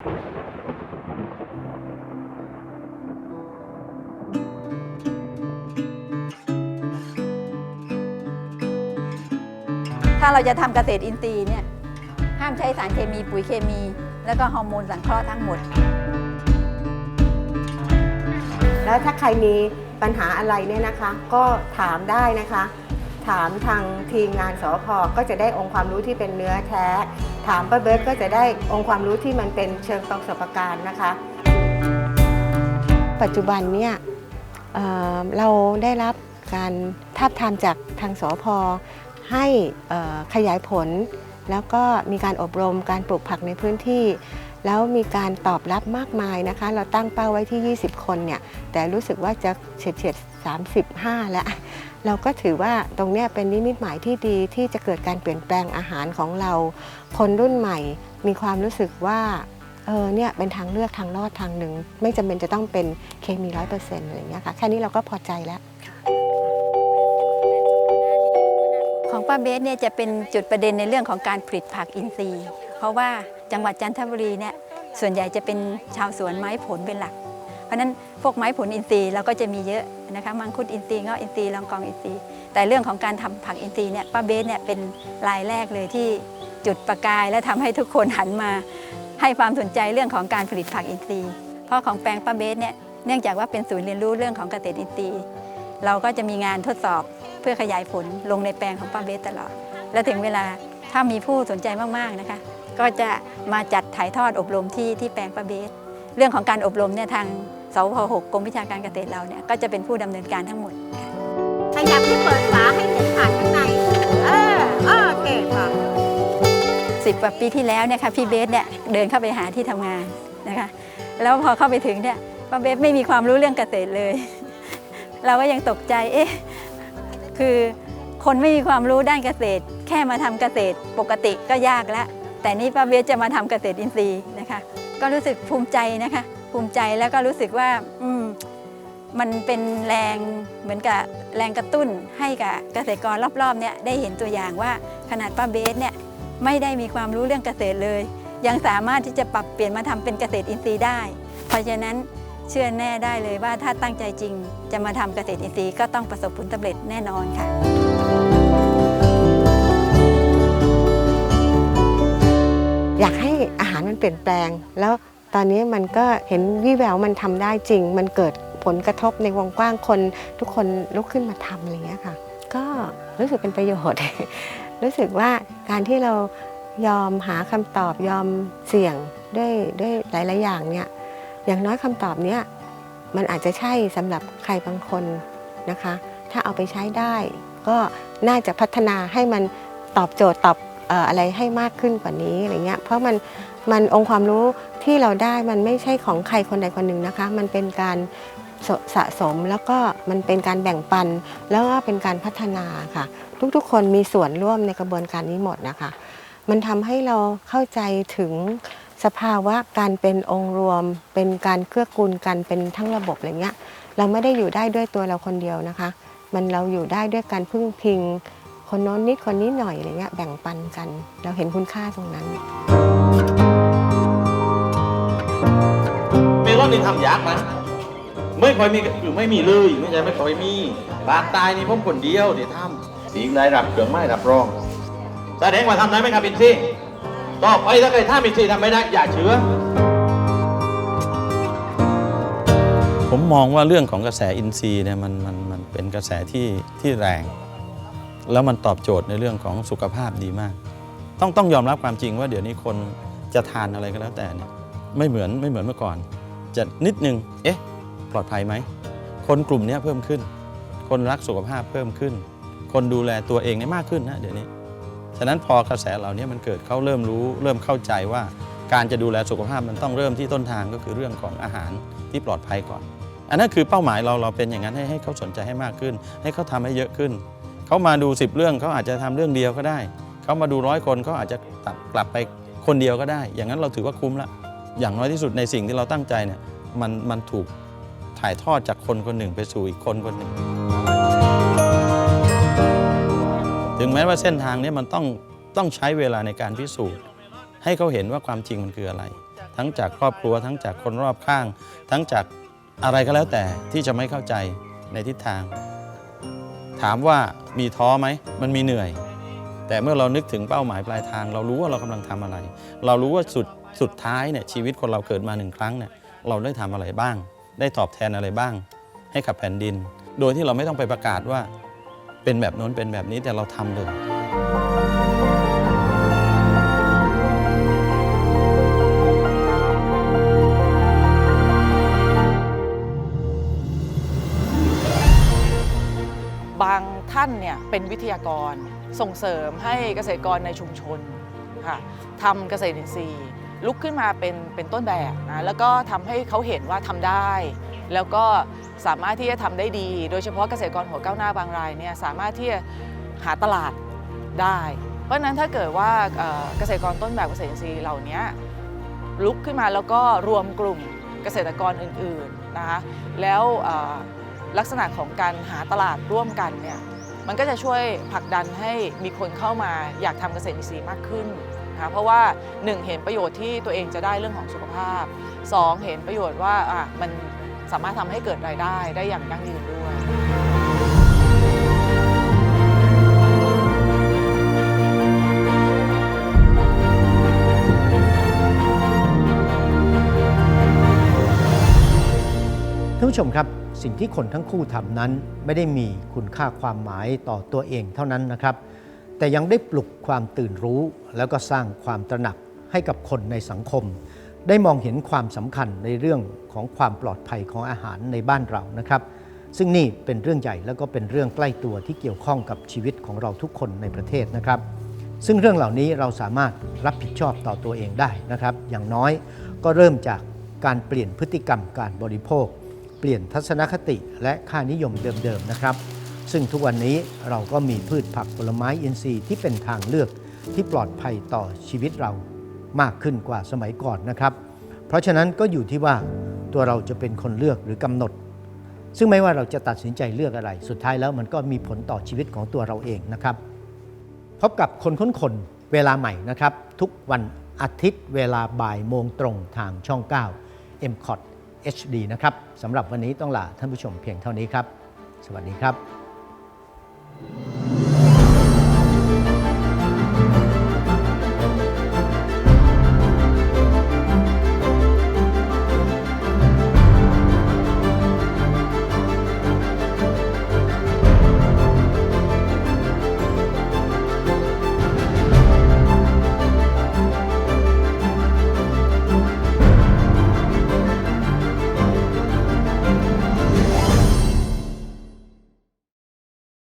ถ้าเราจะทำเกษตรอินทรีย์เนี่ยห้ามใช้สารเคมีปุ๋ยเคมี แล้วก็ฮอร์โมนสังเคราะห์ทั้งหมด แล้วถ้าใครมีปัญหาอะไรเนี่ยนะคะ ก็ถามได้นะคะ ถามทางทีมงานสอพก็จะได้องค์ความรู้ที่เป็นเนื้อแท้ ถามป้าเบิร์ตก็จะได้องค์ความรู้ที่มันเป็นเชิงประสบการณ์นะคะ ปัจจุบันเนี่ยเเราได้รับการทาบทามจากทางสอพให้ขยายผล แล้วก็มีการอบรมการปลูกผักในพื้นที่ แล้วมีการตอบรับมากมายนะคะ เราตั้งเป้าไว้ที่ 20 คนเนี่ย แต่รู้สึกว่าจะเฉียดเฉียด35 แล้ว เราก็ถือว่าตรงนี้เป็นนิมิตหมายที่ดีที่จะเกิดการเปลี่ยนแปลงอาหารของเรา คนรุ่นใหม่มีความรู้สึกว่าเออเนี่ยเป็นทางเลือกทางรอดทางหนึ่ง ไม่จำเป็นจะต้องเป็นเคมีร้อยเปอร์เซ็นต์อะไรอย่างเงี้ยค่ะ แค่นี้เราก็พอใจแล้วของป้าเบสเนี่ยจะเป็นจุดประเด็นในเรื่องของการผลิตผักอินทรีย์ เพราะว่า จังหวัดจันทบุรีเนี่ยส่วนใหญ่จะเป็นชาวสวนไม้ผลเป็นหลัก เพราะฉะนั้นพวกไม้ผลอินทรีย์เราก็จะมีเยอะนะคะมังคุดอินทรีย์เงาะอินทรีย์ลองกองอินทรีย์แต่เรื่องของการทำผักอินทรีย์เนี่ยป้าเบสเนี่ยเป็นรายแรกเลยที่จุดประกาย และทำให้ทุกคนหันมาให้ความสนใจเรื่องของการผลิตผักอินทรีย์ เพราะของแปลงป้าเบสเนี่ยเนื่องจากว่าเป็นศูนย์เรียนรู้เรื่องของเกษตรอินทรีย์เราก็จะมีงานทดสอบเพื่อขยายผลลงในแปลงของป้าเบสตลอด และถึงเวลาถ้ามีผู้สนใจมากๆนะคะ ก็จะมาจัดถ่ายทอดอบรมที่ที่แปลงป้าเบส เรื่องของการอบรมเนี่ยทางสวพ6กรมวิชาการเกษตรเราเนี่ยก็จะเป็นผู้ดำเนินการทั้งหมดขยับที่เปิดฝาให้เห็นผ่านข้างในเออเออโอเคค่ะสิบกว่าปีที่แล้วเนี่ยค่ะพี่เบสเนี่ยเดินเข้าไปหาที่ทำงานนะคะ แล้วพอเข้าไปถึงเนี่ยป้าเบสไม่มีความรู้เรื่องเกษตรเลย เราก็ยังตกใจเอ๊ะคือคนไม่มีความรู้ด้านเกษตร แค่มาทำเกษตรปกติก็ยากแล้ว แต่นี่ป้าเบสจะมาทำเกษตรอินทรีย์นะคะ ก็รู้สึกภูมิใจนะคะ ภูมิใจแล้วก็รู้สึกว่าอืมันเป็นแรงเหมือนกับแรงกระตุ้นให้กับเกษตรกรรอบๆเนี่ยได้เห็นตัวอย่างว่าขนาดป้าเบสเนี่ยไม่ได้มีความรู้เรื่องเกษตรเลย ยังสามารถที่จะปรับเปลี่ยนมาทำเป็นเกษตรอินทรีย์ได้ เพราะฉะนั้นเชื่อแน่ได้เลยว่าถ้าตั้งใจจริง จะมาทำเกษตรอินทรีย์ก็ต้องประสบผลสำเร็จแน่นอนค่ะ อยากให้อาหารมันเปลี่ยนแปลง แล้วตอนนี้มันก็เห็นวิแววมันทำได้จริง มันเกิดผลกระทบในวงกว้างคน ทุกคนลุกขึ้นมาทำอะไรเงี้ยค่ะ ก็รู้สึกเป็นประโยชน์ รู้สึกว่าการที่เรายอมหาคำตอบยอมเสี่ยงด้วยด้วยหลาย ๆ อย่างเนี่ยอย่างน้อยคำตอบเนี้ยมันอาจจะใช่สำหรับใครบางคนนะคะ ถ้าเอาไปใช้ได้ ก็น่าจะพัฒนาให้มันตอบโจทย์ตอบ อะไรให้มากขึ้นกว่านี้อะไรเงี้ยเพราะมันมันองค์ความรู้ที่เราได้มันไม่ใช่ของใครคนใดคนหนึ่งนะคะ มันเป็นการสสะสมแล้วก็มันเป็นการแบ่งปัน แล้วก็เป็นการพัฒนาค่ะ ทุกๆ คนมีส่วนร่วมในกระบวนการนี้หมดนะคะ มันทำให้เราเข้าใจถึงสภาวะการเป็นองค์รวม เป็นการเกื้อกูลกันเป็นทั้งระบบอะไรเงี้ยเราไม่ได้อยู่ได้ด้วยตัวเราคนเดียวนะคะ มันเราอยู่ได้ด้วยการพึ่งพิง คนโน้นนิดคนนี้หน่อยอะไรเงี้ยแบ่งปันกัน เราเห็นคุณค่าตรงนั้นเมลอนนี่ทำยากนะไม่ค่อยมีคือไม่มีเลยไม่ใช่ไม่ค่อยมีปากตายนี่ผมคนเดียวที่ทำสีได้รับเครื่องไม้รับรองแสดงว่าทำได้ไหมครับอินซี่ต่อไปถ้าเกิดถ้าอินซี่ทำไม่ได้อย่าเชื่อผมมองว่าเรื่องของกระแสอินทรีย์เนี่ยมันมันมันเป็นกระแสที่ที่แรง แล้วมันตอบโจทย์ในเรื่องของสุขภาพดีมาก ต้องต้องยอมรับความจริงว่าเดี๋ยวนี้คนจะทานอะไรก็แล้วแต่เนี่ยไม่เหมือนไม่เหมือนเมื่อก่อน จะนิดนึงเอ๊ะ ปลอดภัยไหม คนกลุ่มนี้เพิ่มขึ้น คนรักสุขภาพเพิ่มขึ้น คนดูแลตัวเองเนี่ยมากขึ้นนะเดี๋ยวนี้ ฉะนั้นพอกระแสเหล่านี้มันเกิดเขาเริ่มรู้ เริ่มเข้าใจว่าการจะดูแลสุขภาพมันต้องเริ่มที่ต้นทางก็คือเรื่องของอาหารที่ปลอดภัยก่อน อันนั้นคือเป้าหมายเราเราเป็นอย่างนั้นให้ให้เขาสนใจให้มากขึ้น ให้เขาทำให้เยอะขึ้น เขามาดู 10 เรื่องเขาอาจจะทำเรื่องเดียวก็ได้ เขามาดูร้อยคนเขาอาจจะตัดกลับไปคนเดียวก็ได้ อย่างนั้นเราถือว่าคุ้มละ อย่างน้อยที่สุดในสิ่งที่เราตั้งใจเนี่ยมันมันถูกถ่ายทอดจากคนคนหนึ่งไปสู่อีกคนคนหนึ่ง ถึงแม้ว่าเส้นทางนี้มันต้องต้องใช้เวลาในการพิสูจน์ ให้เขาเห็นว่าความจริงมันคืออะไร ทั้งจากครอบครัวทั้งจากคนรอบข้าง ทั้งจากอะไรก็แล้วแต่ที่จะไม่เข้าใจในทิศทาง ถามว่ามีท้อไหม มันมีเหนื่อย แต่เมื่อเรานึกถึงเป้าหมายปลายทาง เรารู้ว่าเรากำลังทำอะไร เรารู้ว่าสุดสุดท้ายเนี่ยชีวิตคนเราเกิดมาหนึ่งครั้งเนี่ยเราได้ทำอะไรบ้าง ได้ตอบแทนอะไรบ้าง ให้กับแผ่นดิน โดยที่เราไม่ต้องไปประกาศว่าเป็นแบบโน้นเป็นแบบนี้แต่เราทำเลย บางท่านเนี่ยเป็นวิทยากรส่งเสริมให้เกษตรกรในชุมชนค่ะทำเกษตรอินทรีย์ลุกขึ้นมาเป็นเป็นต้นแบบนะแล้วก็ทำให้เขาเห็นว่าทำได้ แล้วก็สามารถที่จะทำได้ดี โดยเฉพาะเกษตรกรหัวก้าวหน้าบางรายเนี่ยสามารถที่จะหาตลาดได้ เพราะฉะนั้นถ้าเกิดว่าเกษตรกรต้นแบบเกษตรอินทรีย์เหล่านี้ลุกขึ้นมาแล้วก็รวมกลุ่มเกษตรกรอื่นๆนะคะแล้ว ลักษณะของการหาตลาดร่วมกันเนี่ยมันก็จะช่วยผลักดันให้มีคนเข้ามาอยากทำเกษตรอินทรีย์มากขึ้นนะคะเพราะว่า 1 เห็นประโยชน์ที่ตัวเองจะได้เรื่องของสุขภาพ 2 เห็นประโยชน์ว่ามันสามารถทำให้เกิดรายได้ได้อย่างยั่งยืนด้วย ผู้ชมครับสิ่งที่คนทั้งคู่ทำนั้นไม่ได้มีคุณค่าความหมายต่อตัวเองเท่านั้นนะครับ แต่ยังได้ปลุกความตื่นรู้ แล้วก็สร้างความตระหนักให้กับคนในสังคม ได้มองเห็นความสำคัญในเรื่องของความปลอดภัยของอาหารในบ้านเรานะครับ ซึ่งนี่เป็นเรื่องใหญ่แล้วก็เป็นเรื่องใกล้ตัวที่เกี่ยวข้องกับชีวิตของเราทุกคนในประเทศนะครับ ซึ่งเรื่องเหล่านี้เราสามารถรับผิดชอบต่อตัวเองได้นะครับ อย่างน้อยก็เริ่มจากการเปลี่ยนพฤติกรรมการบริโภค เปลี่ยนทัศนคติและค่านิยมเดิมๆนะครับ ซึ่งทุกวันนี้เราก็มีพืชผักผลไม้อินทรีย์ที่เป็นทางเลือกที่ปลอดภัยต่อชีวิตเรามากขึ้นกว่าสมัยก่อนนะครับ เพราะฉะนั้นก็อยู่ที่ว่าตัวเราจะเป็นคนเลือกหรือกำหนด ซึ่งไม่ว่าเราจะตัดสินใจเลือกอะไร สุดท้ายแล้วมันก็มีผลต่อชีวิตของตัวเราเองนะครับ พบกับคนค้นคนเวลาใหม่นะครับ ทุกวันอาทิตย์เวลาบ่ายโมงตรงทางช่อง 9 m c o t HD นะครับสำหรับวันนี้ต้องลาท่านผู้ชมเพียงเท่านี้ครับ สวัสดีครับ